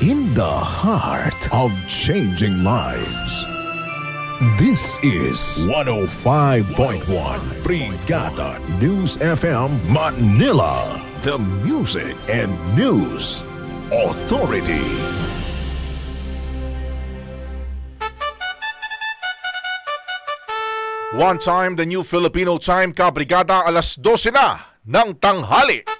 in the heart of changing lives. This is 105.1 Brigada News FM Manila, the music and news authority. One time, the new Filipino time ka, Brigada, alas 12 na ng tanghali.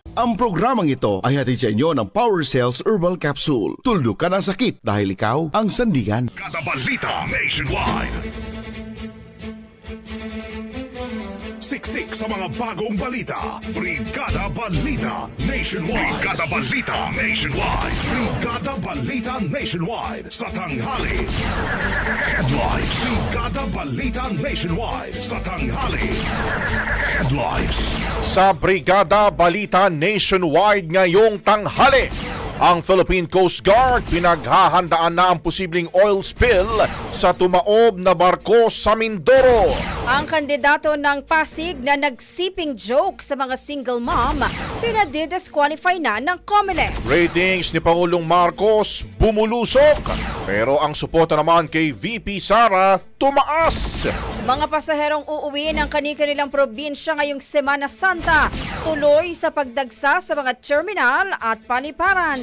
Ang programang ito ay hatid sa inyo ng Power Cells Herbal Capsule. Tuldok ka ng sakit dahil ikaw ang sandigan. Brigada Balita Nationwide. Siksik sa mga bagong balita. Brigada Balita Nationwide. Brigada Balita Nationwide. Brigada Balita Nationwide sa tanghali. Headlines. Brigada Balita Nationwide sa tanghali. Headlines. Sa Brigada Balita Nationwide ngayong tanghali. Ang Philippine Coast Guard pinaghahandaan na ang posibleng oil spill sa tumaob na barko sa Mindoro. Ang kandidato ng Pasig na nagsiping joke sa mga single mom, pinadidisqualify na ng COMELEC. Ratings ni Pangulong Marcos bumulusok. Pero ang suporta naman kay VP Sara tumaas. Mga pasaherong uuwi ng kani-kanilang probinsya ngayong Semana Santa, tuloy sa pagdagsa sa mga terminal at paliparan.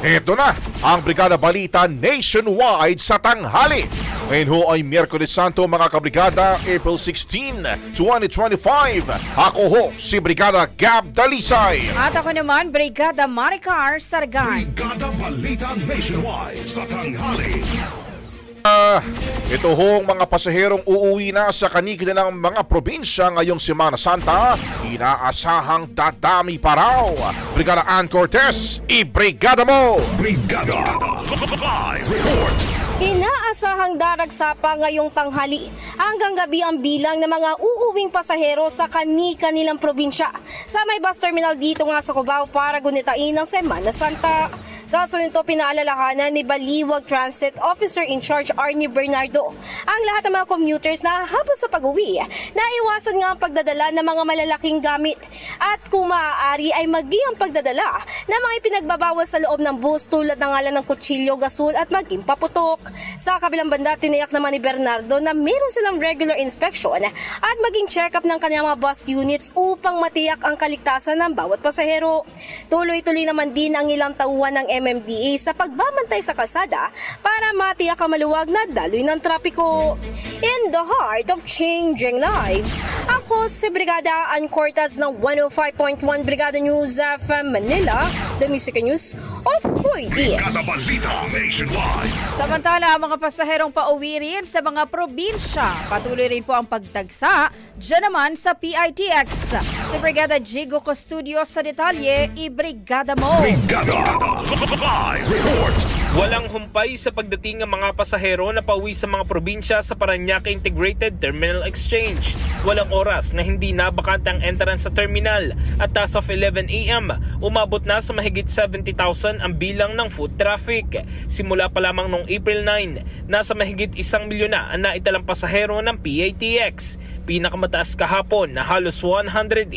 Ito na ang Brigada Balita nationwide sa tanghali. Ngayon ho ay Miyerkules Santo mga kabrigada, April 16, 2025. Ako ho si Brigada Gab Dalisay. At ako naman, Brigada Maricar Sargan. Brigada Balita Nationwide sa tanghali. Ah, ito hong mga pasaherong uuwi na sa kanikilang mga probinsya ngayong Semana Santa, inaasahang dadami pa raw. Brigada Ann Cortez, i-brigada mo! Brigada Live Report. Inaasahang daragsa pa ngayong tanghali hanggang gabi ang bilang ng mga uuwing pasahero sa kani-kanilang probinsya sa may bus terminal dito nga sa Cubao para gunitain ng Semana Santa. Kaso nito pinaalalahanan ni Baliwag Transit Officer in Charge Arnie Bernardo ang lahat ng mga commuters na habang sa pag-uwi na iwasan nga ang pagdadala ng mga malalaking gamit at kung maaari ay maging ang pagdadala ng mga ipinagbabawal sa loob ng bus tulad ng ngalan ng kutsilyo, gasol at maging paputok. Sa kabilang banda, tiniyak naman ni Bernardo na meron silang regular inspection at maging check-up ng kanyang mga bus units upang matiyak ang kaligtasan ng bawat pasahero. Tuloy-tuloy naman din ang ilang tauhan ng MMDA sa pagbabantay sa kalsada para matiyak ang maluwag na daloy ng trapiko. In the heart of changing lives, ako si Brigada Ann Cortez ng 105.1 Brigada News of Manila, the Music News Balita Nationwide. Samantala, ang mga pasaherong pauwi rin sa mga probinsya. Patuloy rin po ang pagdagsa dyan naman sa PITX. Si Brigada Jigo Custodio sa detalye, i-brigada mo. Brigada Live Report. Walang humpay sa pagdating ng mga pasahero na pauwi sa mga probinsya sa Paranaque Integrated Terminal Exchange. Walang oras na hindi nabakante ang entrance sa terminal at as of 11 a.m. umabot na sa mahigit 70,000 ang bilang ng foot traffic. Simula pa lamang noong April 9, nasa mahigit isang milyon na ang naitalang pasahero ng PATX. Pinakamataas kahapon na halos 180,000.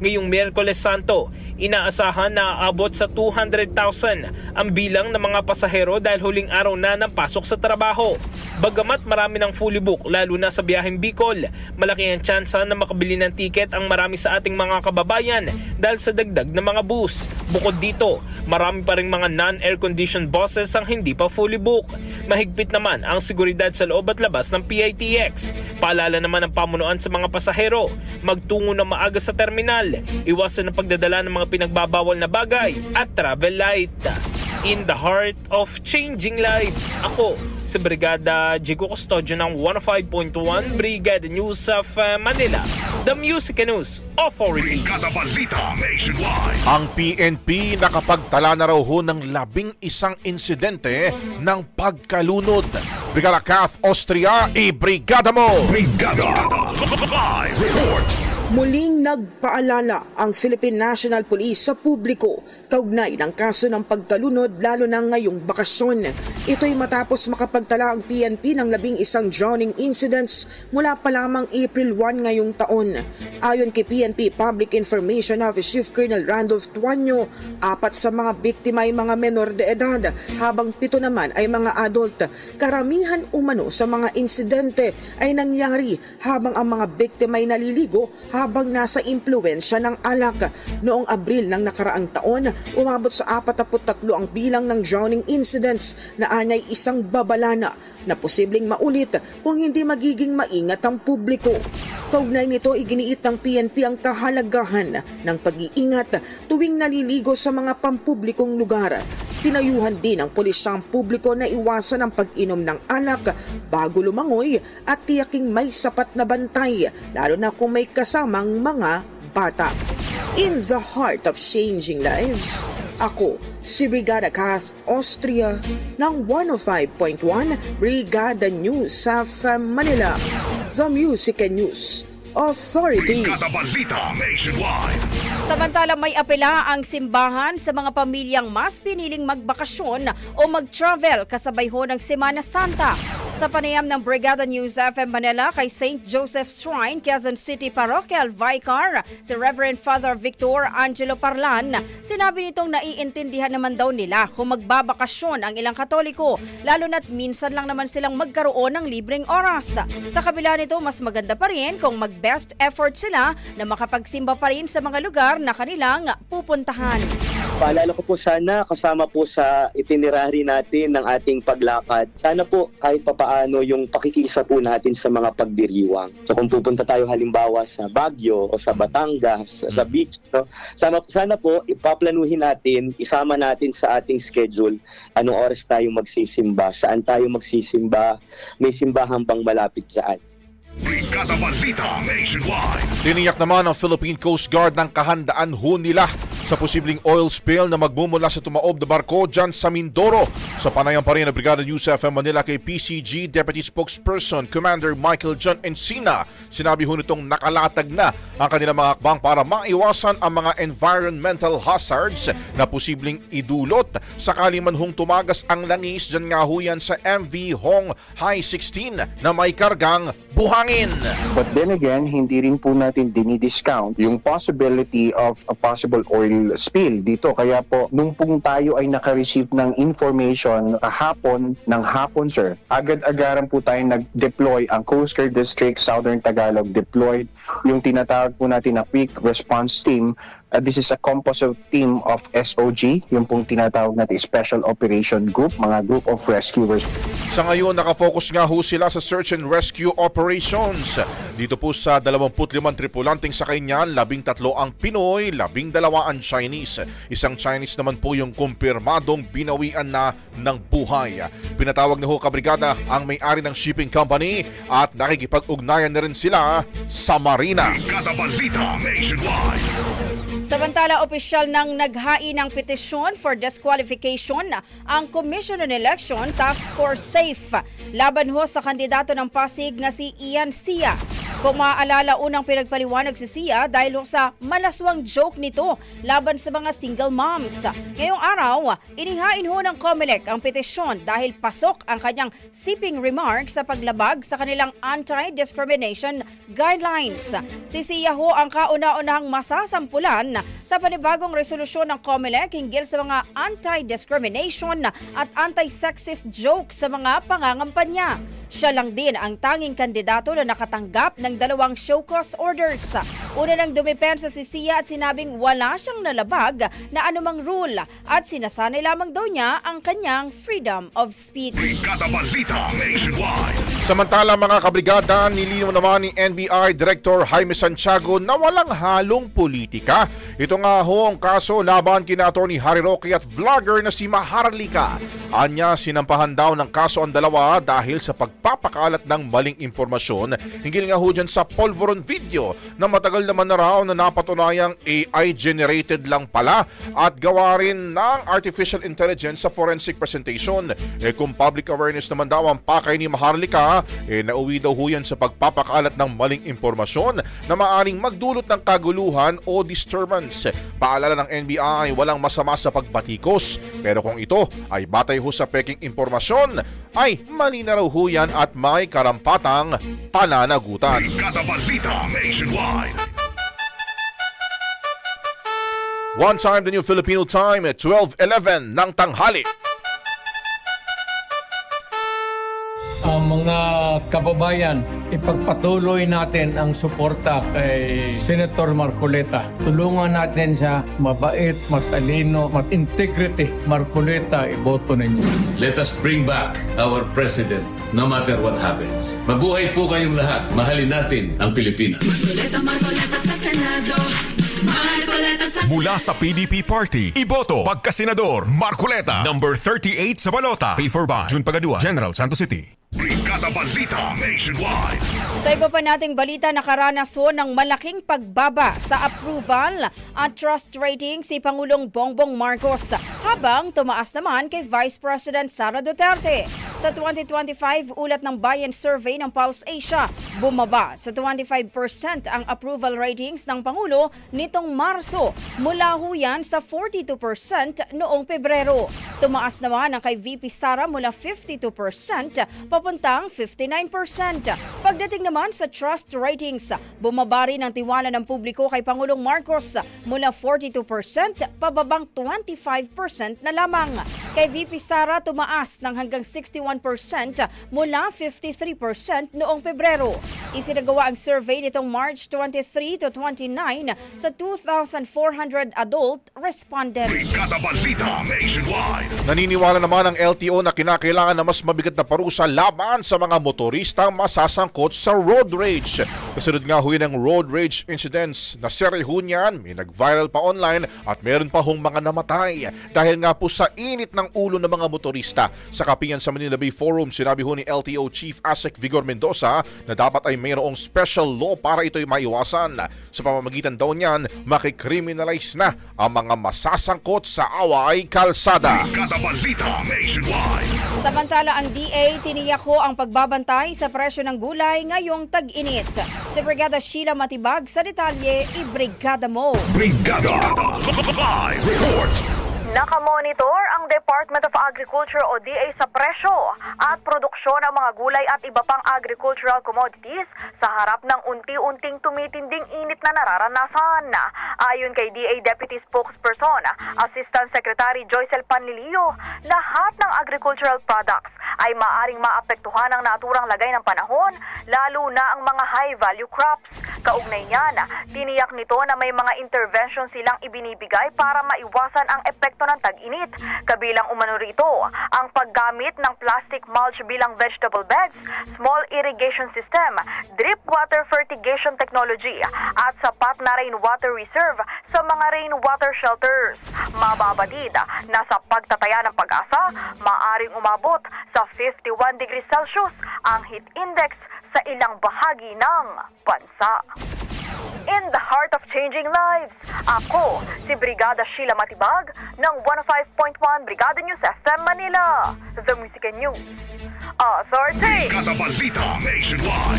Ngayong Miyerkules Santo, inaasahan na aabot sa 200,000 ang bilang ng mga pasahero dahil huling araw na ng pasok sa trabaho. Bagamat marami ng fully book lalo na sa biyaheng Bicol, malaki ang tsansa na makabili ng tiket ang marami sa ating mga kababayan dahil sa dagdag na mga bus. Bukod dito, marami pa rin mga non-air conditioned buses ang hindi pa fully book. Mahigpit naman ang seguridad sa loob at labas ng PITX. Paalala naman ang pamunuan sa mga pasahero, magtungo na maaga sa terminal, iwasan ang pagdadala ng mga pinagbabawal na bagay at travel light in the heart of changing lives. Ako, si Brigada Jigo Custodio ng 105.1 Brigada News of uh, Manila, The Music News Authority. Brigada Balita Nationwide. Ang PNP nakapagtala na raw ho ng labing isang insidente ng pagkalunod. Brigada Kath Austria, i-brigada mo! Brigada Live Report. Muling nagpaalala ang Philippine National Police sa publiko kaugnay ng kaso ng pagkalunod lalo na ngayong bakasyon. Ito'y matapos makapagtala ang PNP ng labing isang drowning incidents mula pa lamang April 1 ngayong taon. Ayon kay PNP Public Information Office Chief Colonel Randolph Tuanyo, apat sa mga biktima ay mga menor de edad habang pito naman ay mga adult. Karamihan umano sa mga insidente ay nangyari habang ang mga biktima ay naliligo habang nasa impluensya ng alak. Noong Abril ng nakaraang taon, umabot sa 43 ang bilang ng drowning incidents na anyay isang babalana na posibleng maulit kung hindi magiging maingat ang publiko. Kaugnay nito, iginiit ng PNP ang kahalagahan ng pag-iingat tuwing naliligo sa mga pampublikong lugar. Pinayuhan din ng pulisya ang publiko na iwasan ang pag-inom ng alak bago lumangoy at tiyaking may sapat na bantay, lalo na kung may kasamang mga bata. In the heart of changing lives, ako si Brigada Cass Austria ng 105.1 Brigada News sa Manila, The Music and News Authority. Balita Nationwide. Samantala may apela ang simbahan sa mga pamilyang mas piniling magbakasyon o mag-travel kasabay ho ng Semana Santa. Sa panayam ng Brigada News FM Manila kay St. Joseph Shrine, Quezon City Parochial Vicar, si Reverend Father Victor Angelo Parlan, sinabi nitong naiintindihan naman daw nila kung magbabakasyon ang ilang katoliko, lalo na't minsan lang naman silang magkaroon ng libreng oras. Sa kabila nito, mas maganda pa rin kung mag-best effort sila na makapagsimba pa rin sa mga lugar na kanilang pupuntahan. Paalala ko po sana kasama po sa itinerary natin ng ating paglakad. Sana po kahit papaano yung pakikisa po natin sa mga pagdiriwang. So kung pupunta tayo halimbawa sa Baguio o sa Batangas, sa beach, no? sana, sana po ipaplanuhin natin, isama natin sa ating schedule anong oras tayo magsisimba, saan tayo magsisimba, may simbahan bang malapit dyan. Brigada Balita Nationwide. Tiniyak naman ng Philippine Coast Guard ng kahandaan ho nila sa posibleng oil spill na magmumula sa tumaob na barko dyan sa Mindoro. Sa panayam pa rin ng Brigada News FM Manila kay PCG Deputy Spokesperson Commander Michael John Encina, sinabi ho nitong nakalatag na ang kanilang mga akbang para maiwasan ang mga environmental hazards na posibleng idulot sakali man hong tumagas ang langis dyan nga ho yan sa MV Hong High 16 na may kargang buhangin. But then again, hindi rin po natin dinidiscount yung possibility of a possible oil spill dito. Kaya po, nung pong tayo ay naka-receive ng information kahapon ng hapon, sir, agad-agaran po tayo nag-deploy ang Coast Guard District Southern Tagalog deployed yung tinatawag po natin na Quick Response Team Uh, this is a composite team of SOG, yung pong tinatawag natin Special Operation Group, mga group of rescuers. Sa ngayon, nakafocus nga ho sila sa search and rescue operations. Dito po sa 25 tripulanting sakay niyan, 13 ang Pinoy, 12 ang Chinese. Isang Chinese naman po yung kumpirmadong binawian na ng buhay. Pinatawag na ho kabrigada ang may-ari ng shipping company at nakikipag-ugnayan na rin sila sa Marina. Brigada Balita Nationwide. Samantala, opisyal ng naghain ng petisyon for disqualification ang Commission on Election Task Force SAFE laban ho sa kandidato ng Pasig na si Ian Sia. Kung maaalala, unang pinagpaliwanag si Sia dahil sa malaswang joke nito laban sa mga single moms. Ngayong araw, ininghain ho ng COMELEC ang petisyon dahil pasok ang kanyang sipping remarks sa paglabag sa kanilang anti-discrimination guidelines. Si Sia ho ang kauna-unahang masasampulan sa panibagong resolusyon ng COMELEC hinggil sa mga anti-discrimination at anti-sexist jokes sa mga pangangampanya. Siya lang din ang tanging kandidato na nakatanggap ng dalawang show cause orders. Una nang dumipensa si Sia at sinabing wala siyang nalabag na anumang rule at sinasanay lamang daw niya ang kanyang freedom of speech. Balita Nationwide. Samantala mga kabrigada, nilinaw naman ni NBI Director Jaime Santiago na walang halong politika. Ito nga ho ang kaso laban kina Atty. Harry Roque at vlogger na si Maharlika. Anya sinampahan daw ng kaso ang dalawa dahil sa pagpapakalat ng maling impormasyon hinggil nga ho dyan sa Polvoron video na matagal naman na raw na napatunayang AI generated lang pala at gawa rin ng artificial intelligence sa forensic presentation. Eh kung public awareness naman daw ang pakay ni Maharlika, eh nauwi daw ho yan sa pagpapakalat ng maling impormasyon na maaring magdulot ng kaguluhan o disturbance. Paalala ng NBI, walang masama sa pagbatikos. Pero kung ito ay batay ho sa peking impormasyon, ay mali na raw ho yan at may karampatang pananagutan. Brigada Balita Nationwide. One time the new Filipino time at 12.11 ng tanghali. Ang mga kababayan, ipagpatuloy natin ang suporta kay Senator Marcoleta. Tulungan natin siya mabait, matalino, mat-integrity. Marcoleta, iboto ninyo. Let us bring back our president no matter what happens. Mabuhay po kayong lahat. Mahalin natin ang Pilipinas. Marcoleta, Marcoleta sa Senado. Mula sa PDP Party, Iboto, Pagkasenador, Marcoleta, number 38 sa balota. Paid for by June Pagaduan, General Santos City. Brigada Balita Nationwide. Sa iba pa nating balita, nakaranas ho ng malaking pagbaba sa approval at trust rating si Pangulong Bongbong Marcos habang tumaas naman kay Vice President Sara Duterte. Sa 2025, ulat ng Bayan Survey ng Pulse Asia, bumaba sa 25% ang approval ratings ng Pangulo nitong Marso mula ho yan sa 42% noong Pebrero. Tumaas naman ang kay VP Sara mula 52% papuntang 59%. Pagdating naman sa trust ratings, bumaba rin ang tiwala ng publiko kay Pangulong Marcos mula 42% pababang 25% na lamang. Kay VP Sara tumaas ng hanggang 61% mula 53% noong Pebrero. Isinagawa ang survey nitong March 23 to 29 sa 2,400 adult respondents. Naniniwala naman ang LTO na kinakailangan na mas mabigat na parusa laban sa mga motoristang masasangkot sa road rage. Kasunod nga ho yun ang road rage incidents na seri ho niyan, may nag-viral pa online at meron pa hong mga namatay dahil nga po sa init ng ulo ng mga motorista. Sa kapiyan sa Manila Bay Forum, sinabi ho ni LTO Chief Asek Vigor Mendoza na dapat ay mayroong special law para ito'y maiwasan. Sa pamamagitan daw niyan, makikriminalize na ang mga masasangkot sa away kalsada. Samantala ang DA tiniyak ko ang pagbabantay sa presyo ng gulay ngayong tag-init. Si Brigada Sheila Matibag sa detalye, i-brigada mo. Nakamonitor ang Department of Agriculture o DA sa presyo at produksyon ng mga gulay at iba pang agricultural commodities sa harap ng unti-unting tumitinding init na nararanasan. Ayon kay DA Deputy Spokesperson, Assistant Secretary Joycel Panlilio, lahat ng agricultural products ay maaring maapektuhan ng naturang lagay ng panahon, lalo na ang mga high-value crops. Kaugnay niyan, tiniyak nito na may mga intervention silang ibinibigay para maiwasan ang epekto ng tag-init. Kabilang umano rito ang paggamit ng plastic mulch bilang vegetable beds, small irrigation system, drip water fertigation technology at sapat na rainwater reserve sa mga rainwater shelters. Mababatid na sa pagtataya ng pag-asa, maaring umabot sa 51 degrees Celsius ang heat index sa ilang bahagi ng bansa. In the heart of changing lives, ako si Brigada Sheila Matibag ng 105.1 Brigada News FM Manila, The Music and News. Authority!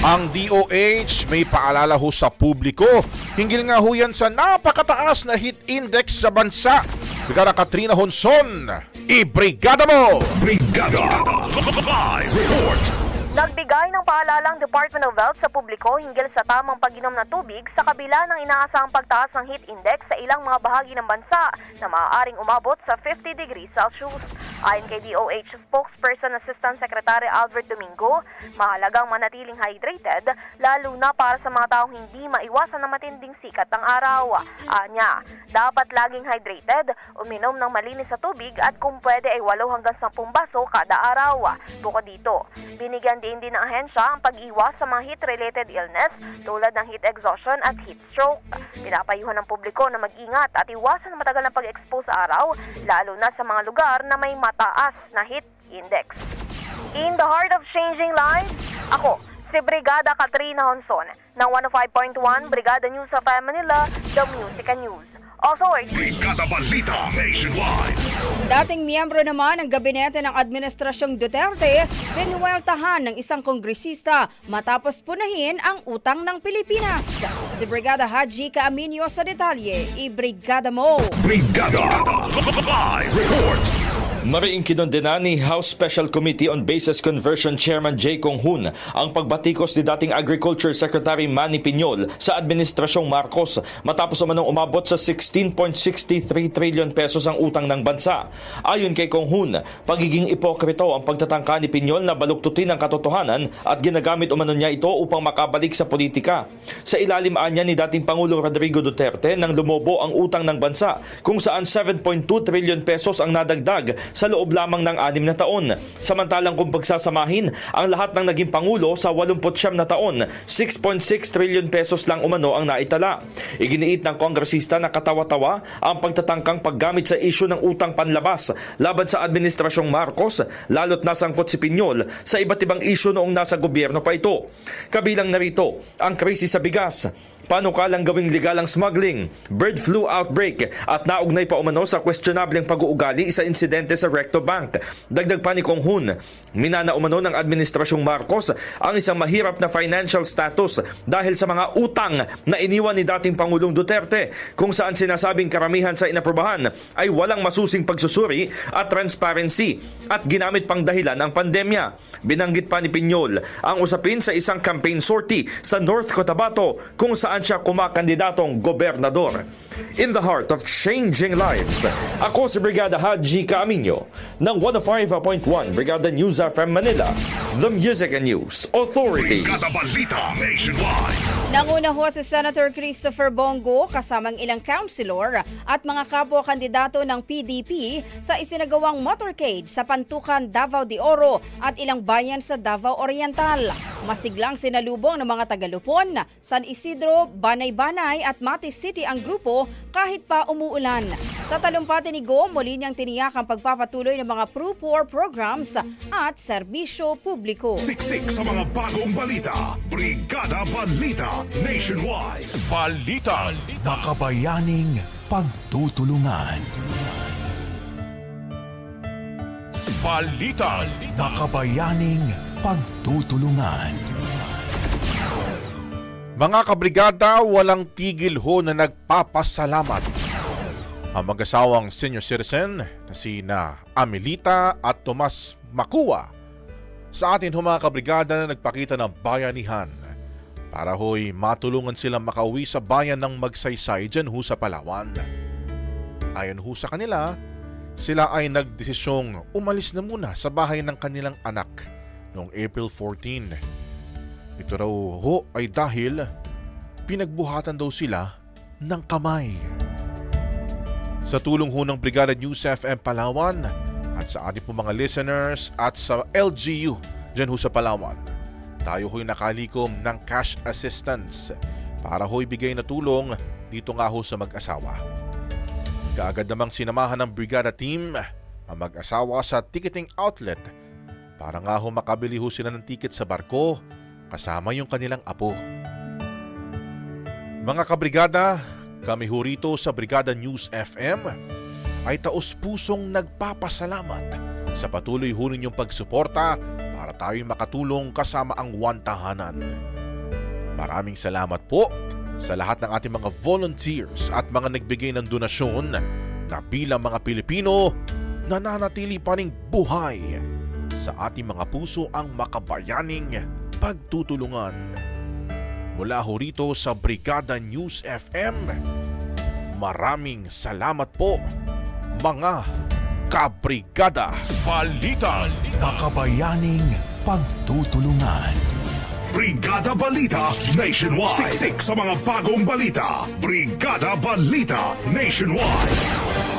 Ang DOH may paalala ho sa publiko. Hinggil nga ho yan sa napakataas na heat index sa bansa. Brigada Katrina Honson, i-brigada mo! Nagbigay ng paalalang Department of Health sa publiko hinggil sa tamang pag-inom ng tubig sa kabila ng inaasahang pagtaas ng heat index sa ilang mga bahagi ng bansa na maaaring umabot sa 50 degrees Celsius. Ayon kay DOH spokesperson Assistant Secretary Albert Domingo, mahalagang manatiling hydrated lalo na para sa mga taong hindi maiwasan na matinding sikat ng araw. Anya, dapat laging hydrated, uminom ng malinis sa tubig at kung pwede ay 8 hanggang 10 baso kada araw. Bukod dito, binigyan din din ng ahensya ang pag-iwas sa mga heat-related illness tulad ng heat exhaustion at heat stroke. Pinapayuhan ng publiko na mag-ingat at iwasan ang matagal na pag-expose sa araw, lalo na sa mga lugar na may mataas na heat index. In the heart of changing lives, ako, si Brigada Katrina Honson ng 105.1 Brigada News of Manila, The Music and News. Authority. Dating miyembro naman ng gabinete ng Administrasyong Duterte, binuweltahan ng isang kongresista matapos punahin ang utang ng Pilipinas. Si Brigada Haji Kaaminyo sa detalye, i-brigada mo! Mariing kinondena ni House Special Committee on Bases Conversion Chairman J. Kong Hoon ang pagbatikos ni dating Agriculture Secretary Manny Piñol sa Administrasyong Marcos matapos naman umabot sa 16.63 trillion pesos ang utang ng bansa. Ayon kay Kong Hoon, pagiging ipokrito ang pagtatangka ni Piñol na baluktutin ang katotohanan at ginagamit umano niya ito upang makabalik sa politika. Sa ilalim anya ni dating Pangulo Rodrigo Duterte nang lumobo ang utang ng bansa kung saan 7.2 trillion pesos ang nadagdag sa loob lamang ng anim na taon. Samantalang kung pagsasamahin ang lahat ng naging pangulo sa 89 na taon, 6.6 trillion pesos lang umano ang naitala. Iginiit ng kongresista na katawa-tawa ang pagtatangkang paggamit sa isyu ng utang panlabas laban sa Administrasyong Marcos, lalo't nasangkot si Pinyol sa iba't ibang isyu noong nasa gobyerno pa ito. Kabilang narito ang krisis sa bigas, panukalang gawing legal ang smuggling, bird flu outbreak at naugnay pa umano sa questionableng pag-uugali sa insidente sa Recto Bank. Dagdag pa ni Kong Hun, minana umano ng Administrasyong Marcos ang isang mahirap na financial status dahil sa mga utang na iniwan ni dating Pangulong Duterte kung saan sinasabing karamihan sa inaprobahan ay walang masusing pagsusuri at transparency at ginamit pang dahilan ang pandemya. Binanggit pa ni Pinyol ang usapin sa isang campaign sortie sa North Cotabato kung saan siya kumakandidatong gobernador. In the heart of changing lives, ako si Brigada Haji Kaaminyo inyo ng 105.1 Brigada News FM Manila, The Music and News Authority. Balita Nationwide. Nanguna ho si Senator Christopher Bongo kasamang ilang councilor at mga kapwa-kandidato ng PDP sa isinagawang motorcade sa Pantukan, Davao de Oro at ilang bayan sa Davao Oriental. Masiglang sinalubong ng mga Tagalupon, San Isidro, Banay-Banay at Mati City ang grupo kahit pa umuulan. Sa talumpati ni Go, muli niyang tiniyak ang pagpapatuloy ng mga pro-poor programs at serbisyo publiko. Siksik sa mga bagong balita. Brigada Balita Nationwide. Balita. Makabayaning pagtutulungan. Balita. Makabayaning pagtutulungan. Mga kabrigada, walang tigil ho na nagpapasalamat. Ang mag-asawang senior citizen na si na Amelita at Tomas Makua sa atin ho mga kabrigada na nagpakita ng bayanihan para ho'y matulungan silang makauwi sa bayan ng magsaysay dyan ho sa Palawan. Ayon ho sa kanila, sila ay nagdesisyong umalis na muna sa bahay ng kanilang anak noong April 14. Ito raw ho ay dahil pinagbuhatan daw sila ng kamay. Sa tulong ho ng Brigada News FM Palawan at sa ating po mga listeners at sa LGU dyan ho sa Palawan, tayo ho'y nakalikom ng cash assistance para ho'y bigay na tulong dito nga ho sa mag-asawa. Kaagad namang sinamahan ng Brigada Team ang mag-asawa sa ticketing outlet para nga ho makabili ho sila ng ticket sa barko kasama yung kanilang apo. Mga kabrigada, kami ho rito sa Brigada News FM ay taos-pusong nagpapasalamat sa patuloy ho ninyong pagsuporta para tayo makatulong kasama ang one tahanan. Maraming salamat po sa lahat ng ating mga volunteers at mga nagbigay ng donasyon na bilang mga Pilipino nananatili pa ring buhay sa ating mga puso ang makabayaning pagtutulungan. Mula ho rito sa Brigada News FM, maraming salamat po mga kabrigada. Balita. Makabayaning pagtutulungan. Brigada Balita Nationwide. Siksik sa mga bagong balita. Brigada Balita Nationwide.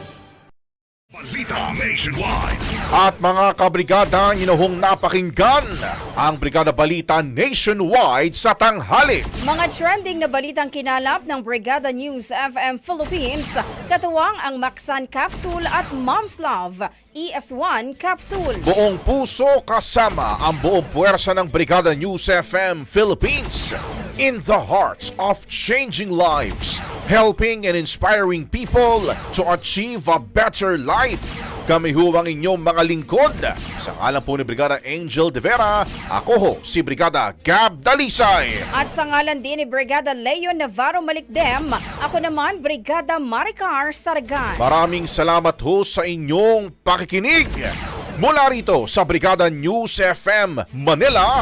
Balita Nationwide. At mga kabrigada, inuhong napakinggan ang Brigada Balita Nationwide sa tanghali. Mga trending na balitang kinalap ng Brigada News FM Philippines, katuwang ang Maxan Capsule at Mom's Love ES1 Capsule. Buong puso kasama ang buong puwersa ng Brigada News FM Philippines in the hearts of changing lives, helping and inspiring people to achieve a better life. Kami ho ang inyong mga lingkod. Sa ngalan po ni Brigada Angel De Vera, ako ho si Brigada Gab Dalisay. At sa ngalan din ni Brigada Leo Navarro Malikdem, ako naman Brigada Maricar Saragan. Maraming salamat ho sa inyong pakikinig. Mula rito sa Brigada News FM Manila,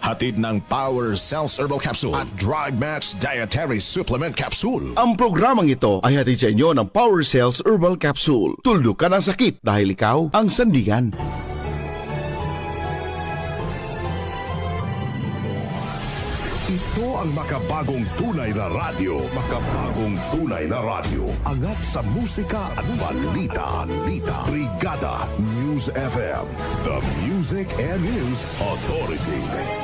Hatid ng Power Cells Herbal Capsule at Drive Match Dietary Supplement Capsule. Ang programang ito ay hatid sa inyo ng Power Cells Herbal Capsule. Tuldok ka ng sakit dahil ikaw ang sandigan. Ito ang makabagong tunay na radyo. Makabagong tunay na radyo. Angat sa musika at balita. Balita. Brigada News FM. The Music and News Authority.